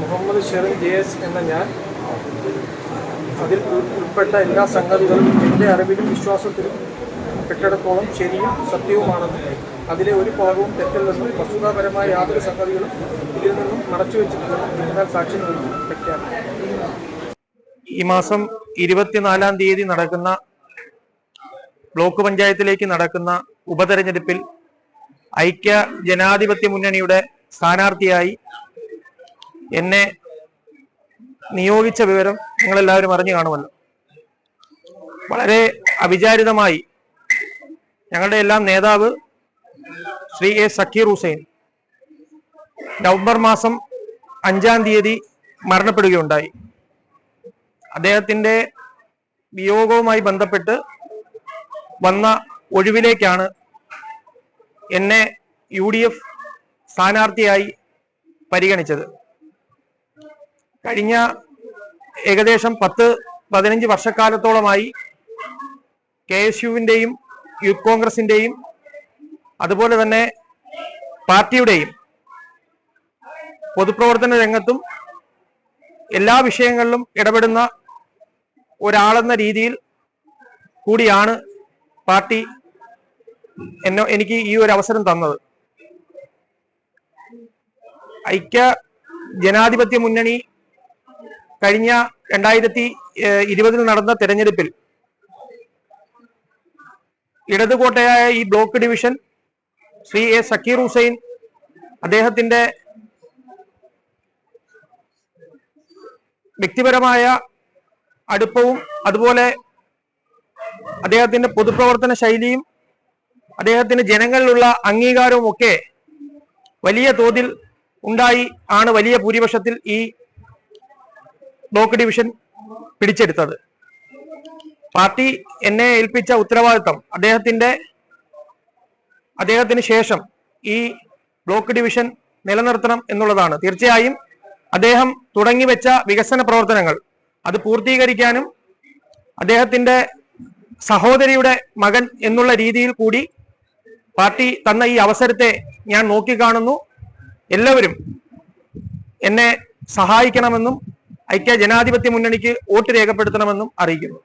Muhammad Sherin J S എന്ന ഞാൻ അതിൽ ഉൾ- ഉൾപ്പെട്ട എല്ലാ സംഗതികളും എന്റെ അറിവിലും വിശ്വാസത്തിലും കെട്ടിടത്തോളം ശരിയും സത്യവുമാണെന്നും അതിലെ ഒരു ഭാഗവും തെറ്റില്ലെന്നും വസ്തുതാപരമായ യാതൊരു സംഗതികളും ഇതിൽ നിന്നും മറച്ചു വെച്ചിട്ടില്ലെന്നും എന്നാൽ സാക്ഷി ഈ മാസം ഇരുപത്തിനാലാം തീയതി നടക്കുന്ന ബ്ലോക്ക് പഞ്ചായത്തിലേക്ക് നടക്കുന്ന ഉപതെരഞ്ഞെടുപ്പിൽ ഐക്യ ജനാധിപത്യ മുന്നണിയുടെ സ്ഥാനാർത്ഥിയായി എന്നെ നിയോഗിച്ച വിവരം നിങ്ങളെല്ലാവരും അറിഞ്ഞു കാണുമല്ലോ. വളരെ അവിചാരിതമായി ഞങ്ങളുടെ എല്ലാം നേതാവ് ശ്രീ എ സക്കീർ ഹുസൈൻ. നവംബർ മാസം അഞ്ചാം തീയതി മരണപ്പെടുകയുണ്ടായി. അദ്ദേഹത്തിന്റെ വിയോഗവുമായി ബന്ധപ്പെട്ട് വന്ന ഒഴിവിലേക്കാണ് എന്നെ യു ഡി എഫ് സ്ഥാനാർത്ഥിയായി പരിഗണിച്ചത്. കഴിഞ്ഞ ഏകദേശം പത്ത് പതിനഞ്ച് വർഷക്കാലത്തോളമായി കെ എസ് യുവിന്റെയും യൂത്ത് കോൺഗ്രസിന്റെയും അതുപോലെ തന്നെ പാർട്ടിയുടെയും പൊതുപ്രവർത്തന രംഗത്തും എല്ലാ വിഷയങ്ങളിലും ഇടപെടുന്ന ഒരാളെന്ന രീതിയിൽ കൂടിയാണ് പാർട്ടി എന്നെ എനിക്ക് ഈ ഒരു അവസരം തന്നത്. ഐക്യ ജനാധിപത്യ മുന്നണി കഴിഞ്ഞ രണ്ടായിരത്തി ഇരുപതിൽ നടന്ന തെരഞ്ഞെടുപ്പിൽ ഇടതുകോട്ടയായ ഈ block division Shri A Zakir Hussain അദ്ദേഹത്തിന്റെ വ്യക്തിപരമായ അടുപ്പവും അതുപോലെ അദ്ദേഹത്തിന്റെ പൊതുപ്രവർത്തന ശൈലിയും അദ്ദേഹത്തിന് ജനങ്ങളിലുള്ള അംഗീകാരവും ഒക്കെ വലിയ തോതിൽ ഉണ്ടായി ആണ് വലിയ ഭൂരിപക്ഷത്തിൽ ഈ ബ്ലോക്ക് ഡിവിഷൻ പിടിച്ചെടുത്തത്. പാർട്ടി എന്നെ ഏൽപ്പിച്ച ഉത്തരവാദിത്തം അദ്ദേഹത്തിന്റെ അദ്ദേഹത്തിന് ശേഷം ഈ ബ്ലോക്ക് ഡിവിഷൻ നിലനിർത്തണം എന്നുള്ളതാണ്. തീർച്ചയായും അദ്ദേഹം തുടങ്ങിവെച്ച വികസന പ്രവർത്തനങ്ങൾ അത് പൂർത്തീകരിക്കാനും അദ്ദേഹത്തിന്റെ സഹോദരിയുടെ മകൻ എന്നുള്ള രീതിയിൽ കൂടി പാർട്ടി തന്ന ഈ അവസരത്തെ ഞാൻ നോക്കിക്കാണുന്നു. എല്ലാവരും എന്നെ സഹായിക്കണമെന്നും ഐക്യ ജനാധിപത്യ മുന്നണിക്ക് വോട്ട് രേഖപ്പെടുത്തണമെന്നും അറിയിക്കുന്നു.